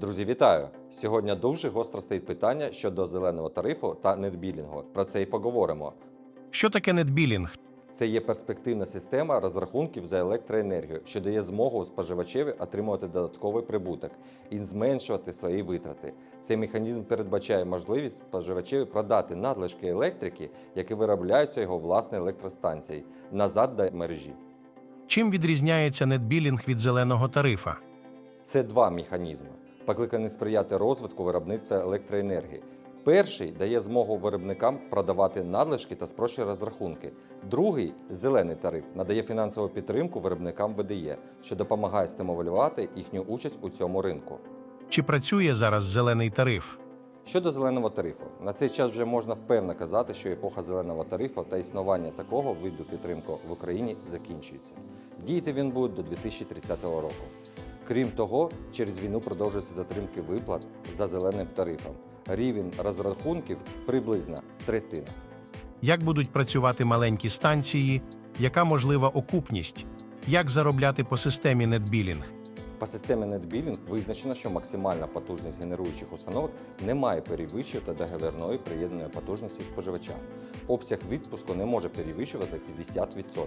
Друзі, вітаю! Сьогодні дуже гостро стоїть питання щодо зеленого тарифу та нетбілінгу. Про це і поговоримо. Що таке нетбілінг? Це є перспективна система розрахунків за електроенергію, що дає змогу споживачеві отримувати додатковий прибуток і зменшувати свої витрати. Цей механізм передбачає можливість споживачеві продати надлишки електрики, які виробляються його власної електростанції, назад до мережі. Чим відрізняється нетбілінг від зеленого тарифа? Це два механізми, покликані сприяти розвитку виробництва електроенергії. Перший дає змогу виробникам продавати надлишки та спрощує розрахунки. Другий зелений тариф надає фінансову підтримку виробникам ВДЄ, що допомагає стимулювати їхню участь у цьому ринку. Чи працює зараз зелений тариф? Щодо зеленого тарифу, на цей час вже можна впевнено казати, що епоха зеленого тарифу та існування такого виду підтримки в Україні закінчується. Діяти він буде до 2030 року. Крім того, через війну продовжуються затримки виплат за зеленим тарифом. Рівень розрахунків приблизно третина. Як будуть працювати маленькі станції? Яка можлива окупність? Як заробляти по системі нетбілінг? По системі NetBilling визначено, що максимальна потужність генеруючих установок не має перевищувати договірної приєднаної потужності споживача. Обсяг відпуску не може перевищувати 50%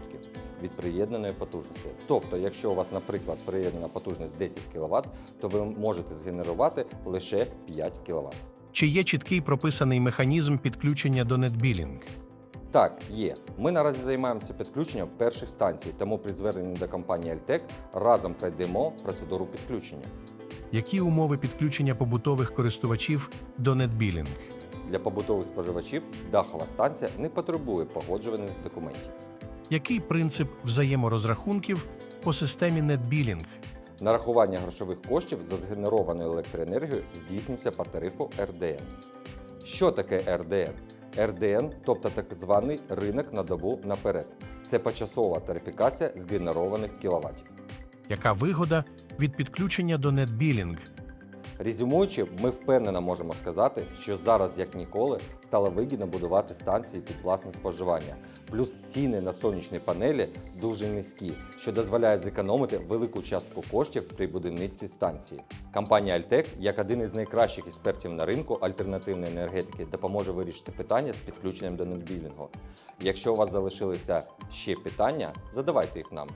від приєднаної потужності. Тобто, якщо у вас, наприклад, приєднана потужність 10 кВт, то ви можете згенерувати лише 5 кВт. Чи є чіткий прописаний механізм підключення до нетбілінг? Так, є. Ми наразі займаємося підключенням перших станцій, тому при зверненні до компанії Altec разом пройдемо процедуру підключення. Які умови підключення побутових користувачів до нетбілінг? Для побутових споживачів дахова станція не потребує погоджуваних документів. Який принцип взаєморозрахунків по системі нетбілінг? Нарахування грошових коштів за згенеровану електроенергію здійснюється по тарифу РДН. Що таке РДН? РДН, тобто так званий ринок на добу наперед. Це почасова тарифікація згенерованих кіловатів. Яка вигода від підключення до нетбілінг? Резюмуючи, ми впевнено можемо сказати, що зараз, як ніколи, стало вигідно будувати станції під власне споживання. Плюс ціни на сонячні панелі дуже низькі, що дозволяє зекономити велику частку коштів при будівництві станції. Компанія Altec, як один із найкращих експертів на ринку альтернативної енергетики, допоможе вирішити питання з підключенням до нетбілінгу. Якщо у вас залишилися ще питання, задавайте їх нам.